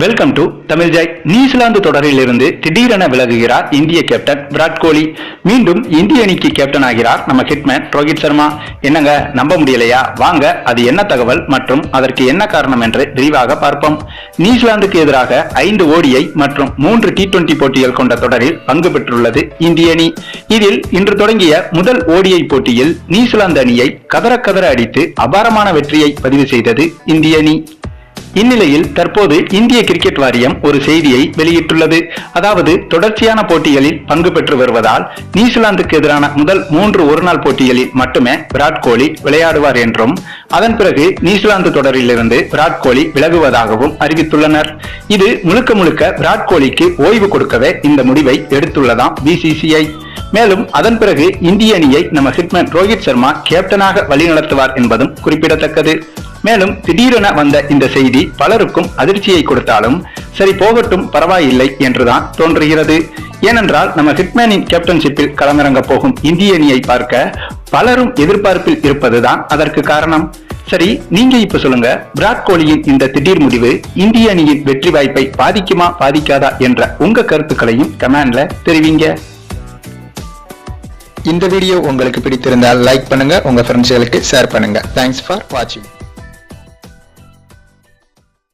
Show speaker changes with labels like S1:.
S1: Welcome to Tamil joy New Zealand தொடரில் இருந்து திடீரென விலகுகிறார் இந்திய கேப்டன் விராட் கோலி. மீண்டும் இந்திய அணிக்கு கேப்டன் ஆகிறார் நம்ம ஹிட்மேன் ரோஹித் சர்மா. என்னங்க நம்ப முடியலையா? வாங்க அது என்ன தகவல் மற்றும் அதற்கு என்ன காரணம் என்று விரிவாக பார்ப்போம். நியூசிலாந்துக்கு எதிராக ஐந்து ஓடிஐ மற்றும் மூன்று டி டுவெண்டி போட்டிகள் கொண்ட தொடரில் பங்கு பெற்றுள்ளது இந்திய அணி. இதில் இன்று தொடங்கிய முதல் ஓடிஐ போட்டியில் நியூசிலாந்து அணியை கதற கதற அடித்து அபாரமான வெற்றியை பதிவு செய்தது இந்திய அணி. இந்நிலையில் தற்போது இந்திய கிரிக்கெட் வாரியம் ஒரு செய்தியை வெளியிட்டுள்ளது. அதாவது தொடர்ச்சியான போட்டிகளில் பங்கு பெற்று வருவதால் நியூசிலாந்துக்கு எதிரான முதல் மூன்று ஒருநாள் போட்டிகளில் மட்டுமே விராட் கோலி விளையாடுவார் என்றும் அதன் பிறகு நியூசிலாந்து தொடரிலிருந்து விராட் கோலி விலகுவதாகவும் அறிவித்துள்ளனர். இது முழுக்க முழுக்க விராட் கோலிக்கு ஓய்வு கொடுக்கவே இந்த முடிவை எடுத்துள்ளதாம் பிசிசிஐ மேலும் அதன் பிறகு இந்திய அணியை நம்ம ஹிட்மேன் ரோஹித் சர்மா கேப்டனாக வழிநடத்துவார் என்பதும் குறிப்பிடத்தக்கது. மேலும் திடீரென வந்த இந்த செய்தி பலருக்கும் அதிர்ச்சியை கொடுத்தாலும் சரி போகட்டும் பரவாயில்லை என்றுதான் தோன்றுகிறது. ஏனென்றால் நம்ம ஹிட்மேனின் கேப்டன்ஷிப்பில் களமிறங்க போகும் இந்திய அணியை பார்க்க பலரும் எதிர்பார்ப்பில் இருப்பதுதான் அதற்கு காரணம். சரி நீங்க இப்ப சொல்லுங்க விராட் கோலியின் இந்த திடீர் முடிவு இந்திய அணியின் வெற்றி வாய்ப்பை பாதிக்குமா பாதிக்காதா என்ற உங்க கருத்துக்களையும் கமெண்ட்ல தெரிவிங்க.
S2: இந்த வீடியோ உங்களுக்கு பிடித்திருந்தால் லைக் பண்ணுங்க உங்க ஃப்ரெண்ட்ஸ்களுக்கு ஷேர் பண்ணுங்க. தேங்க்ஸ் ஃபார் வாட்சிங்